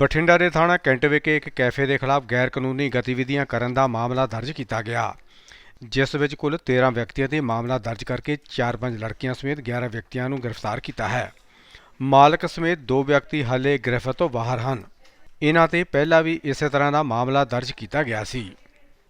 ਬਠਿੰਡਾ ਦੇ ਥਾਣਾ ਕੈਂਟ ਵਿਖੇ ਇੱਕ ਕੈਫੇ ਦੇ ਖਿਲਾਫ ਗੈਰ ਕਾਨੂੰਨੀ ਗਤੀਵਿਧੀਆਂ ਕਰਨ ਦਾ ਮਾਮਲਾ ਦਰਜ ਕੀਤਾ ਗਿਆ, ਜਿਸ ਵਿੱਚ ਕੁੱਲ 13 ਵਿਅਕਤੀਆਂ ਤੇ ਮਾਮਲਾ ਦਰਜ ਕਰਕੇ 4-5 ਲੜਕੀਆਂ ਸਮੇਤ 11 ਵਿਅਕਤੀਆਂ ਨੂੰ ਗ੍ਰਿਫਤਾਰ ਕੀਤਾ ਹੈ। ਮਾਲਕ ਸਮੇਤ ਦੋ ਵਿਅਕਤੀ ਹਾਲੇ ਗ੍ਰਿਫਤ ਤੋਂ ਬਾਹਰ ਹਨ। ਇਹਨਾਂ ਤੇ ਪਹਿਲਾਂ ਵੀ ਇਸੇ ਤਰ੍ਹਾਂ ਦਾ ਮਾਮਲਾ ਦਰਜ ਕੀਤਾ ਗਿਆ ਸੀ।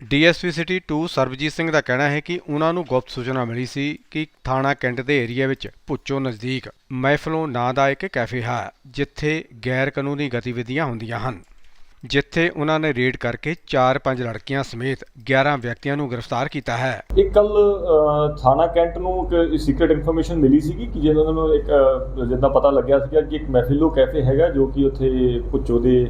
ਡੀਐਸਪੀ ਸਿਟੀ 2 ਸਰਬਜੀਤ ਸਿੰਘ ਦਾ ਕਹਿਣਾ ਹੈ ਕਿ ਉਹਨਾਂ ਨੂੰ ਗੁਪਤ ਸੂਚਨਾ ਮਿਲੀ ਸੀ ਕਿ ਥਾਣਾ ਕੈਂਟ ਦੇ ਏਰੀਆ ਵਿੱਚ ਭੁੱਚੋ ਨਜ਼ਦੀਕ ਮਹਿਫਲੋਂ ਨਾਂ ਦਾ ਇੱਕ ਕੈਫੇ ਹੈ, ਜਿੱਥੇ ਗੈਰ ਕਾਨੂੰਨੀ ਗਤੀਵਿਧੀਆਂ ਹੁੰਦੀਆਂ ਹਨ। ਜਿੱਥੇ ਉਹਨਾਂ ਨੇ ਰੇਡ ਕਰਕੇ 4-5 ਲੜਕੀਆਂ ਸਮੇਤ 11 ਵਿਅਕਤੀਆਂ ਨੂੰ ਗ੍ਰਿਫਤਾਰ ਕੀਤਾ ਹੈ। ਇਹ ਕੱਲ ਥਾਣਾ ਕੈਂਟ ਨੂੰ ਇੱਕ ਸੀਕ੍ਰੀਟ ਇਨਫੋਰਮੇਸ਼ਨ ਮਿਲੀ ਸੀਗੀ ਕਿ ਜਦੋਂ ਨੂੰ ਇੱਕ ਜਿੱਦਾਂ ਪਤਾ ਲੱਗਿਆ ਸੀਗਾ ਕਿ ਇੱਕ ਮਹਿਫਿਲੋ ਕੈਫੇ ਹੈਗਾ ਜੋ ਕਿ ਉੱਥੇ ਪੁੱਚੋ ਦੇ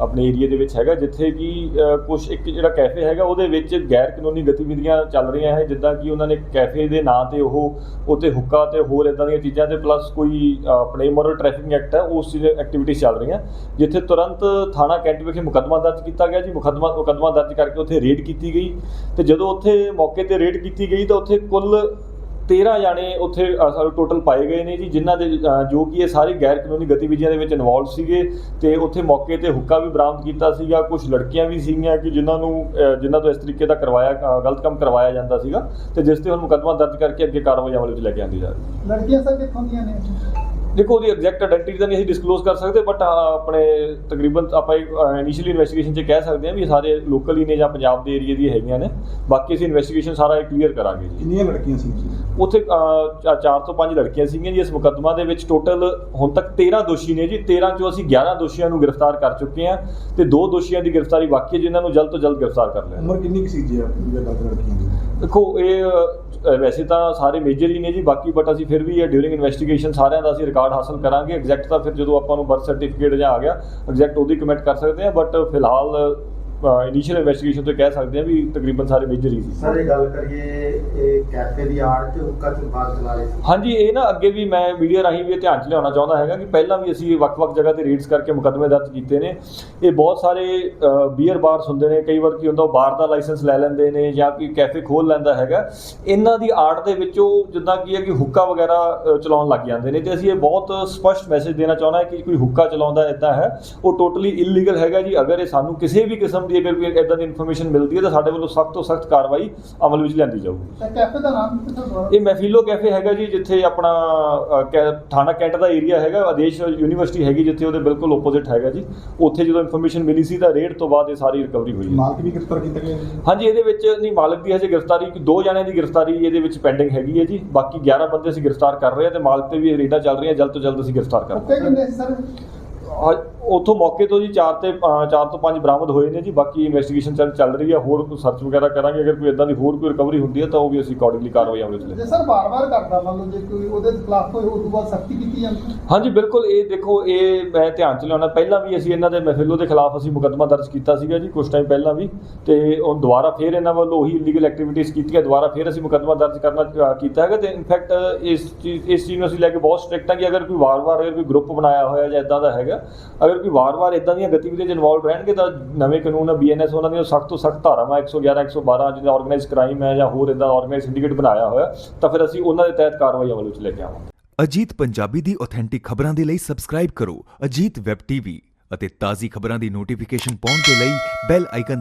ਆਪਣੇ ਏਰੀਆ ਦੇ ਵਿੱਚ ਹੈਗਾ, ਜਿੱਥੇ ਕਿ ਕੁਝ ਇੱਕ ਜਿਹੜਾ ਕੈਫੇ ਹੈਗਾ, ਉਹਦੇ ਵਿੱਚ ਗੈਰ ਕਾਨੂੰਨੀ ਗਤੀਵਿਧੀਆਂ ਚੱਲ ਰਹੀਆਂ ਹੈ, ਜਿੱਦਾਂ ਕਿ ਉਹਨਾਂ ਨੇ ਕੈਫੇ ਦੇ ਨਾਂ ਤੇ ਉਹ, ਉੱਥੇ ਹੁੱਕਾ ਤੇ ਹੋਰ ਇਦਾਂ ਦੀਆਂ ਚੀਜ਼ਾਂ ਤੇ ਪਲੱਸ ਕੋਈ ਆਪਣੇ ਮੋਰਲ ਟ੍ਰੈਫਿਕਿੰਗ ਐਕਟ ਹੈ, ਉਸ ਚੀਜ਼ ਐਕਟੀਵਿਟੀਜ਼ ਚੱਲ ਰਹੀਆਂ, ਜਿੱਥੇ ਤੁਰੰਤ ਥਾਣਾ ਕੈਂਟ ਵਿਖੇ ਮੁਕੱਦਮਾ ਦਰਜ ਕੀਤਾ ਗਿਆ ਜੀ, ਮੁਕੱਦਮਾ ਮੁਕੱਦਮਾ ਦਰਜ ਕਰਕੇ ਉੱਥੇ ਰੇਡ ਕੀਤੀ ਗਈ ਤੇ ਜਦੋਂ ਉੱਥੇ ਮੌਕੇ ਤੇ ਰੇਡ ਕੀਤੀ ਗਈ ਤਾਂ ਉੱਥੇ ਕੁੱਲ 13 ਜਾਣੇ ਉੱਥੇ ਸਾਡੇ ਟੋਟਲ ਪਾਏ ਗਏ ਨੇ ਜੀ ਜਿਨ੍ਹਾਂ ਦੇ ਜੋ ਕਿ ਇਹ ਸਾਰੀ ਗੈਰ ਕਾਨੂੰਨੀ ਗਤੀਵਿਧੀਆਂ ਦੇ ਵਿੱਚ ਇਨਵੋਲਵ ਸੀਗੇ ਤੇ ਉੱਥੇ ਮੌਕੇ ਤੇ ਹੁੱਕਾ ਵੀ ਬਰਾਮਦ ਕੀਤਾ ਸੀਗਾ ਕੁਝ ਲੜਕੀਆਂ ਵੀ ਸੀਗੀਆਂ ਕਿ ਜਿਨ੍ਹਾਂ ਨੂੰ ਅ, ਜਿਨ੍ਹਾਂ ਤੋਂ ਇਸ ਤਰੀਕੇ ਦਾ ਕਰਵਾਇਆ ਗਲਤ ਕੰਮ ਕਰਵਾਇਆ ਜਾਂਦਾ ਸੀਗਾ ਤੇ ਜਿਸ ਤੇ ਹੁਣ ਮੁਕੱਦਮਾ ਦਰਜ ਕਰਕੇ ਅੱਗੇ ਕਾਰਵਾਈ ਅਮਲ ਵਿੱਚ ਲੈ ਕੇ ਆਂਦੀ ਜਾ ਰਹੀ ਹੈ। ਲੜਕੀਆਂ ਸਰ ਕਿੱਥੋਂ ਦੀਆਂ ਨੇ? ਦੇਖੋ ਉਹਦੀ ਐਗਜ਼ੈਕਟ ਆਇਡੈਂਟੀ ਤਾਂ ਨਹੀਂ ਅਸੀਂ ਡਿਸਕਲੋਜ਼ ਕਰ ਸਕਦੇ ਬਟ ਆਪਣੇ ਤਕਰੀਬਨ ਆਪਾਂ ਇਨੀਸ਼ੀਅਲੀ ਇਨਵੈਸਟੀਗੇਸ਼ਨ 'ਚ ਕਹਿ ਸਕਦੇ ਹਾਂ ਵੀ ਇਹ ਸਾਰੇ ਲੋਕਲ ਹੀ ਨੇ ਜਾਂ ਪੰਜਾਬ ਦੇ ਏਰੀਆ ਦੀ ਹੈਗੀਆਂ ਨੇ। ਬਾਕੀ ਅਸੀਂ ਇਨਵੈਸਟੀਗੇਸ਼ਨ ਸਾਰਾ ਕਲੀਅਰ ਕਰਾਂਗੇ ਜੀ। ਕਿੰਨੀਆਂ ਲੜਕੀਆਂ ਸੀ ਉੱਥੇ ਅਹ, ਚਾ- ਚਾਰ ਤੋਂ ਪੰਜ ਲੜਕੀਆਂ ਸੀਗੀਆਂ ਜੀ ਇਸ ਮੁਕੱਦਮਾ ਦੇ ਵਿੱਚ। ਟੋਟਲ ਹੁਣ ਤੱਕ 13 ਦੋਸ਼ੀ ਨੇ ਜੀ। 13 ਚੋਂ ਅਸੀਂ 11 ਦੋਸ਼ੀਆਂ ਨੂੰ ਗ੍ਰਿਫਤਾਰ ਕਰ ਚੁੱਕੇ ਹਾਂ ਤੇ ਦੋ ਦੋਸ਼ੀਆਂ ਦੀ ਗ੍ਰਿਫਤਾਰੀ ਬਾਕੀ ਹੈ ਜਿਨ੍ਹਾਂ ਨੂੰ ਜਲਦ ਤੋਂ ਜਲਦ ਗ੍ਰਿਫਤਾਰ ਕਰ ਲਿਆ ਉਮਰ ਕਿੰਨੀ ਕੁ ਸੀ ਜੀ ਲੜਕੀਆਂ ਦੀ? ਦੇਖੋ ਇਹ ਵੈਸੇ ਤਾਂ ਸਾਰੇ ਮੇਜਰ ਹੀ ਨੇ ਜੀ। ਬਾਕੀ ਬਟ ਅਸੀਂ ਫਿਰ ਵੀ ਡਿਊਰਿੰਗ ਇਨਵੈਸਟੀਗੇਸ਼ਨ ਸਾਰਿਆਂ ਦਾ ਅਸੀਂ ਰਿਕਾਰਡ ਕਾਰਡ ਹਾਸਲ ਕਰਾਂਗੇ। ਐਗਜ਼ੈਕਟ ਤਾਂ ਫਿਰ ਜਦੋਂ ਆਪਾਂ ਨੂੰ ਬਰਥ ਸਰਟੀਫਿਕੇਟ ਜਾਂ ਆ ਗਿਆ ਐਗਜ਼ੈਕਟ ਉਹਦੀ ਕਮੈਂਟ ਕਰ ਸਕਦੇ ਹਾਂ ਬਟ ਫਿਲਹਾਲ ਇਨੀਸ਼ੀਅਲ ਇਨਵੈਸਟੀਗੇਸ਼ਨ ਤੋਂ ਕਹਿ ਸਕਦੇ ਹਾਂ ਵੀ ਤਕਰੀਬਨ ਸਾਰੇ ਮੇਜਰ ਹੀ ਸੀ। ਸਰ ਇਹ ਗੱਲ ਕਰੀਏ ਇਹ ਕੈਫੇ ਦੀ ਆੜ ਚ ਹੁੱਕਾ ਚ ਬਾਹਰ ਚਲਾ ਰਹੇ ਸੀ। ਹਾਂਜੀ ਇਹ ਨਾ ਅੱਗੇ ਵੀ ਮੈਂ ਮੀਡੀਆ ਰਾਹੀਂ ਵੀ ਧਿਆਨ 'ਚ ਲਿਆਉਣਾ ਚਾਹੁੰਦਾ ਹੈਗਾ ਕਿ ਪਹਿਲਾਂ ਵੀ ਅਸੀਂ ਵੱਖ-ਵੱਖ ਜਗ੍ਹਾ ਤੇ ਰੇਡਸ ਕਰਕੇ ਮੁਕੱਦਮੇ ਦਰਜ ਕੀਤੇ ਨੇ। ਇਹ ਬਹੁਤ ਸਾਰੇ ਬੀਅਰ ਬਾਰਸ ਹੁੰਦੇ ਨੇ ਕਈ ਵਾਰ ਕੀ ਹੁੰਦਾ ਉਹ ਬਾਰ ਦਾ ਲਾਇਸੈਂਸ ਲੈ ਲੈਂਦੇ ਨੇ ਜਾਂ ਕੋਈ ਕੈਫੇ ਖੋਲ ਲੈਂਦਾ ਹੈਗਾ। ਇਹਨਾਂ ਦੀ ਆੜ ਦੇ ਵਿੱਚ ਉਹ ਜਿੱਦਾਂ ਕੀ ਹੈ ਕਿ ਹੁੱਕਾ ਵਗੈਰਾ ਚਲਾਉਣ ਲੱਗ ਜਾਂਦੇ ਨੇ ਤੇ ਅਸੀਂ ਇਹ ਬਹੁਤ ਸਪਸ਼ਟ ਮੈਸੇਜ ਦੇਣਾ ਚਾਹੁੰਦਾ ਹਾਂ ਕਿ ਕੋਈ ਹੁੱਕਾ ਚਲਾਉਂਦਾ ਇਦਾਂ ਹੈ। ਉਹ ਟੋਟਲੀ ਇਲੀਗਲ ਹੈਗਾ ਜੀ। ਅਗਰ ਇਹ ਸਾਨੂੰ ਕਿਸੇ ਵੀ ਕਿਸਮ ਦੀ ਅਗਰ ਕੋਈ ਇਦਾਂ ਦੀ ਇਨਫੋਰਮੇਸ਼ਨ ਮਿਲਦੀ ਹੈ ਤਾਂ ਸਾਡੇ ਵੱਲੋਂ ਸਖਤ ਤੋਂ ਸਖਤ ਕਾਰਵਾਈ ਅਮਲ ਵਿੱਚ ਲਿਆਂਦੀ ਜਾਊਗੀ। ਤਾਂ ਕੈਫੇ ਦਾ ਨਾਮ ਕੀ ਸਰ ਦੁਬਾਰਾ ਇਹ ਮਹਿਫਿਲੋ ਕੈਫੇ ਹੈਗਾ ਜੀ ਜਿੱਥੇ ਆਪਣਾ ਅ, ਕੈ- ਥਾਣਾ ਕੈਂਟ ਦਾ ਏਰੀਆ ਹੈਗਾ ਆਦੇਸ਼ ਯੂਨੀਵਰਸਿਟੀ ਹੈਗੀ ਜਿੱਥੇ ਉਹਦੇ ਬਿਲਕੁਲ ਆਪੋਜ਼ਿਟ ਹੈਗਾ ਜੀ। ਉੱਥੇ ਜਦੋਂ ਇਨਫੋਰਮੇਸ਼ਨ ਮਿਲੀ ਸੀ ਤਾਂ ਰੇਡ ਤੋਂ ਬਾਅਦ ਇਹ ਸਾਰੀ ਰਿਕਵਰੀ ਹੋਈ ਹੈ। ਮਾਲਕ ਵੀ ਗ੍ਰਿਫਤਾਰ ਕੀਤਾ ਗਿਆ ਜੀ? ਹਾਂਜੀ ਇਹਦੇ ਵਿੱਚ ਨਹੀਂ ਮਾਲਕ ਦੀ ਹਜੇ ਗ੍ਰਿਫਤਾਰੀ ਦੋ ਜਣਿਆਂ ਦੀ ਗ੍ਰਿਫਤਾਰੀ ਇਹਦੇ ਵਿੱਚ ਪੈਂਡਿੰਗ ਹੈਗੀ ਹੈ ਜੀ। ਬਾਕੀ 11 ਬੰਦੇ ਅਸੀਂ ਗ੍ਰਿਫਤਾਰ ਕਰ ਰਹੇ ਹਾਂ ਤੇ ਮਾਲਕ ਤੇ ਵੀ ਰੇਡਾਂ ਚੱਲ ਰਹੀਆਂ ਜਲਦ ਤੋਂ ਜਲਦ ਅਸੀਂ ਗ੍ਰਿਫਤਾਰ ਕਰਾਂਗੇ ਕਿੰਨੇ ਸੀ ਸਰ? ਹਾਂ, ਉੱਥੋਂ ਮੌਕੇ ਤੋਂ ਜੀ 4 ਤੇ 4 ਤੋਂ 5 ਬਰਾਮਦ ਹੋਏ ਨੇ ਜੀ ਬਾਕੀ ਇਨਵੈਸਟੀਗੇਸ਼ਨ ਚੱਲ ਚੱਲ ਰਹੀ ਹੈ ਹੋਰ ਸਰਚ ਵਗੈਰਾ ਕਰਾਂਗੇ ਅਗਰ ਕੋਈ ਇਦਾਂ ਦੀ ਹੋਰ ਕੋਈ ਰਿਕਵਰੀ ਹੁੰਦੀ ਹੈ ਤਾਂ ਉਹ ਵੀ ਅਸੀਂ ਅਕੋਰਡਿੰਗਲੀ ਕਾਰਵਾਈ ਅਮਲ ਵਿੱਚ ਲੈ ਜੇ ਸਰ ਬਾਰ-ਬਾਰ ਕਰਦਾ ਮੰਨ ਲਓ ਜੇ ਕੋਈ ਉਹਦੇ ਖਿਲਾਫ ਕੋਈ ਉਸ ਤੋਂ ਬਾਅਦ ਸਖਤੀ ਕੀਤੀ ਜਾਂਦੀ ਹਾਂਜੀ ਬਿਲਕੁਲ ਇਹ ਦੇਖੋ ਇਹ ਮੈਂ ਧਿਆਨ ਚ ਲਿਆਉਣਾ ਪਹਿਲਾਂ ਵੀ ਅਸੀਂ ਇਹਨਾਂ ਦੇ ਮਹਿਫਿਲੋ ਦੇ ਖਿਲਾਫ ਅਸੀਂ ਮੁਕੱਦਮਾ ਦਰਜ ਕੀਤਾ ਸੀਗਾ ਜੀ ਕੁਝ ਟਾਈਮ ਪਹਿਲਾਂ ਵੀ ਤੇ ਉਹ ਦੁਬਾਰਾ ਫੇਰ ਇਹਨਾਂ ਵੱਲੋਂ ਉਹੀ ਇਲੀਗਲ ਐਕਟੀਵਿਟੀਜ਼ ਕੀਤੀਆਂ ਦੁਬਾਰਾ ਫੇਰ ਅਸੀਂ ਮੁਕੱਦਮਾ ਦਰਜ ਕਰਨਾ ਕੀਤਾ ਹੈਗਾ ਤੇ ਇਨਫੈਕਟ ਇਸ ਚੀਜ਼ ਇਸ ਚੀਜ਼ ਨੂੰ ਅਸੀਂ ਲੈ ਕੇ ਬਹੁਤ ਸਟ੍ਰਿਕਟ ਹਾਂ ਕਿ ਅਗਰ ਕੋਈ ਵਾਰ-ਵਾਰ ਅਗਰ ਕੋਈ ਗਰੁੱਪ ਬਣਾਇਆ ਹੋਇਆ ਜਾਂ ਇਦਾਂ ਦਾ ਹੈਗਾ ਅਗਰ ਕੋਈ ਵਾਰ-ਵਾਰ ਇਦਾਂ ਦੀਆਂ ਗਤੀਵਿਧੀਆਂ 'ਚ ਇਨਵੋਲਵ ਰਹਿਣਗੇ ਤਾਂ ਨਵੇਂ ਕਾਨੂੰਨ ਆ ਬੀਐਨਐਸ ਉਹਨਾਂ ਦੀਆਂ ਸਖਤ ਤੋਂ ਸਖਤ ਧਾਰਾਵਾਂ 111 112 ਜਿਹਦਾ ਆਰਗੇਨਾਈਜ਼ ਕ੍ਰਾਈਮ ਹੈ ਜਾਂ ਹੋਰ ਇਦਾਂ ਆਰਗੇਨਾਈਜ਼ ਸਿੰਡੀਕੇਟ ਬਣਾਇਆ ਹੋਇਆ, ਤਾਂ ਫਿਰ ਅਸੀਂ ਉਹਨਾਂ ਦੇ ਤਹਿਤ ਕਾਰਵਾਈ ਅਮਲ ਵਿੱਚ ਲੈ ਕੇ ਆਵਾਂਗੇ। ਅਜੀਤ ਪੰਜਾਬੀ ਦੀ ਆਥੈਂਟਿਕ ਖਬਰਾਂ ਦੇ ਲਈ ਸਬਸਕ੍ਰਾਈਬ ਕਰੋ, ਅਜੀਤ ਵੈਬ ਟੀਵੀ ਅਤੇ ਤਾਜ਼ੀ ਖਬਰਾਂ ਦੀ ਨੋਟੀਫਿਕੇਸ਼ਨ ਪਾਉਣ ਦੇ ਲਈ ਬੈਲ ਆਈਕਨ